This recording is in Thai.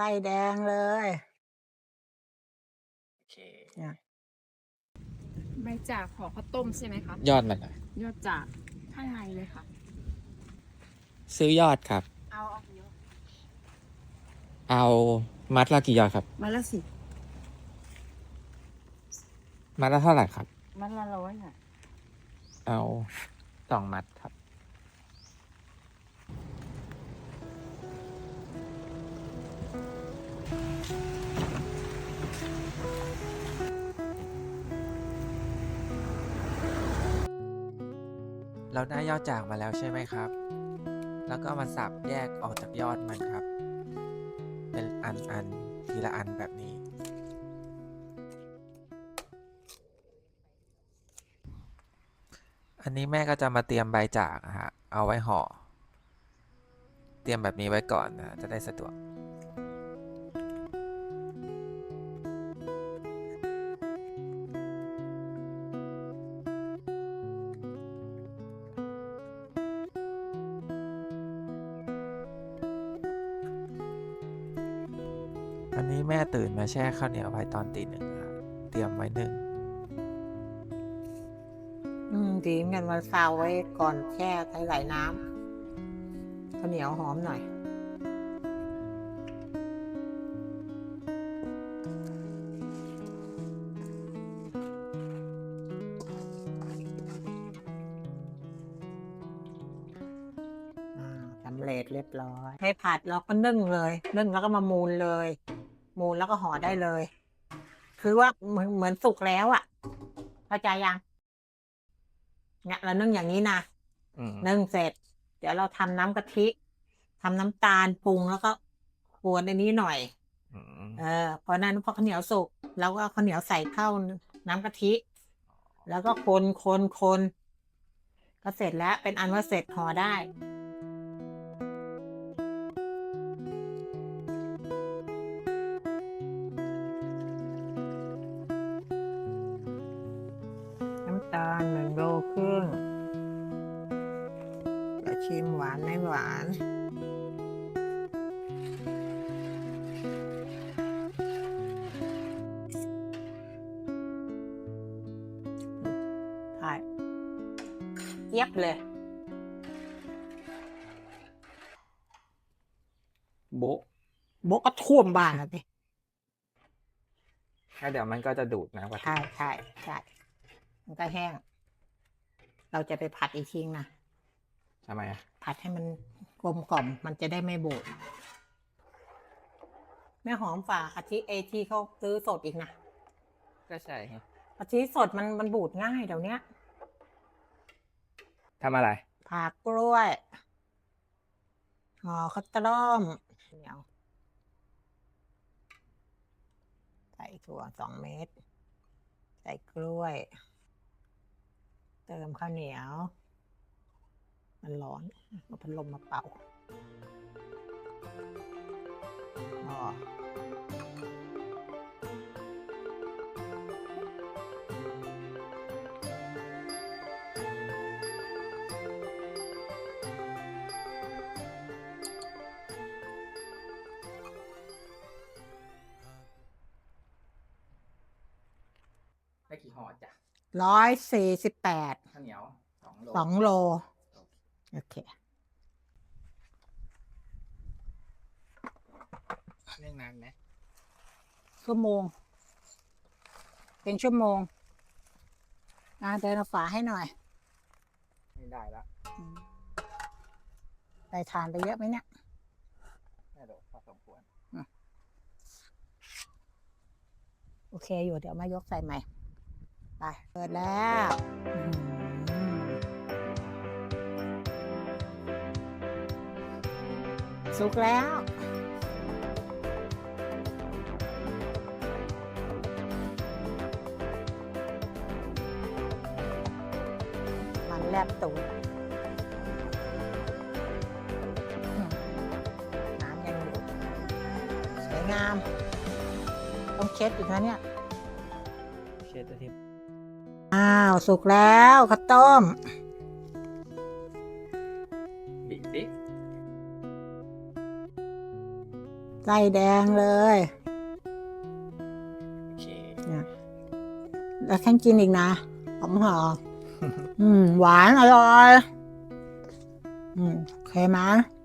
ส้แดงเลยโอเค ใบจากห่อข้าวต้มใช่ไหมคะยอดมันหน่อยยอดจากข้างในเลยค่ะ ซื้อยอดครับ เอาเอาเยอะเอามัดละกี่ยอดครับ มาละสิมัดละเท่าไหร่ครับ มันละร้อยอะ เอาสองมัดครับ เราได้ยอดจากมาแล้วใช่ไหมครับ แล้วก็มาสับแยกออกจากยอดมันครับ เป็นอันอันๆทีละอันแบบนี้ อันนี้แม่ก็จะมาเตรียมใบจากอะฮะ เอาไว้ห่อ เตรียมแบบนี้ไว้ก่อนนะ จะได้สะดวก อันนี้แม่ตื่นมาแช่ข้าวเหนียวไว้ตอนตีหนึ่งครับเตรียมไว้หนึ่งอืมดีเหมือนกันมาซาวไว้ก่อนแช่ใส่ไหลน้ำข้าวเหนียวหอมหน่อย อ่าสำเร็จเรียบร้อย ให้ผัดเราก็นึ่งเลย นึ่งแล้วก็มามูนเลย มูนแล้วก็ห่อได้เลย คือว่าเหมือนเหมือนสุกแล้วอะ่ะเข้าใจยังเนี่ยเรานึ่งอย่างนี้นะอืมนึ่งเสร็จ เดี๋ยวเราทำน้ำกะทิทำน้ำตาลปรุงแล้วก็กวนในนี้หน่อยอืมเออพอนั้นพอข้าวเหนียวสุกเราก็เอาข้าวเหนียวใส่เข้าน้ำกะทิ แล้วก็คนคนคนก็เสร็จแล้วเป็นอันว่าเสร็จห่อได้ ตาลหนึ่งโลครึ่งเดี๋ยวชิมหวานไม่หวานใช่เย็บเลย โบ๊ะโบกก็ท่วมบ้านแล้วสิแล้วเดี๋ยวมันก็จะดูดน้ำกะทิใช่ใช่ใช่ มันก็แห้ง เราจะไปผัดอีกทีนะทำไมอะผัดให้มันกลมกล่อม มันจะได้ไม่บูดแม่หอมฝากกะทิเอที่เขาซื้อสดอีกนะก็ใช่ไงกะทิสดมันมันบูดง่ายเดี๋ยวเนี้ยทำอะไรผักกล้วยห่อข้าวต้มเหนียวใส่ถั่วสองเม็ด ใส่กล้วย เติมข้าวเหนียว มันร้อนเอาพัดลมมาเป่าอ๋อได้กี่ห่อจ้ะ ร้อยสี่สิบแปดข้าวเหนียวสองโลสองโล โอเคเรื่องนานไหมชั่วโมง เป็นชั่วโมงอ่าเดินเอาฝาให้หน่อย ไม่ได้ละอืมได้ทานไปเยอะไหมเนี่ยได้เดี๋ยวพอสมควร โอเคอยู่เดี๋ยวมายกใส่ใหม่ ไป เปิดแล้วสุกแล้ว มันแลบตูดน้ำยังอยู่สวยงาม ต้องเช็ดอีกนะเนี่ย เช็ดอาทิตย์ อ้าว สุกแล้วข้าวต้ม บีบดิใส่ส้แดงเลย โอเคแล้วฉันกินอีกนะหอมหอมอืม หวานอร่อย อืมโอเคไหมย